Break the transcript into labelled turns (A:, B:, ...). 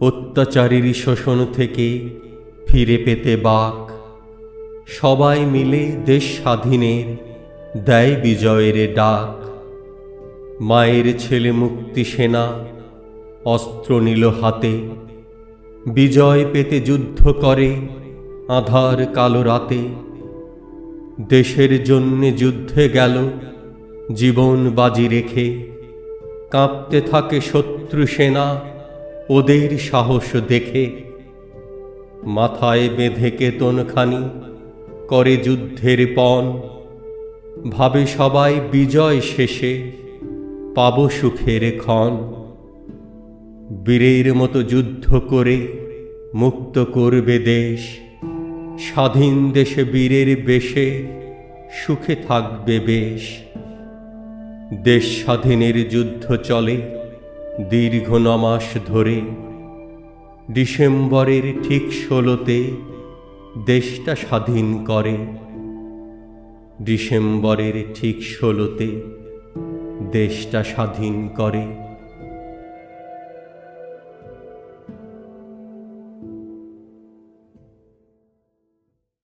A: অত্যাচারীর শোষণ থেকে ফিরে পেতে বাক। সবাই মিলে দেশ স্বাধীনের দেয় বিজয়ের ডাক। মায়ের ছেলে মুক্তি সেনা অস্ত্র নিল হাতে। বিজয় পেতে যুদ্ধ করে আধার কালো রাতে। দেশের জন্যে যুদ্ধে গেল, জীবন বাজি রেখে। কাঁপতে থাকে শত্রু সেনা ওদের সাহস দেখে মাথায় বেঁধে কেতনখানি করে যুদ্ধের পণ। ভাবে সবাই বিজয় শেষে পাব সুখের ক্ষণ। বীরের মতো যুদ্ধ করে মুক্ত করবে দেশ। স্বাধীন দেশে বীরের বেশে সুখে থাকবে বেশ। দেশ স্বাধীনের যুদ্ধ চলে। দীর্ঘ নমাস ধরে ডিসেম্বরের ঠিক ষোলোতে দেশটা স্বাধীন করে। ডিসেম্বরের ঠিক ষোলোতে দেশটা স্বাধীন করে।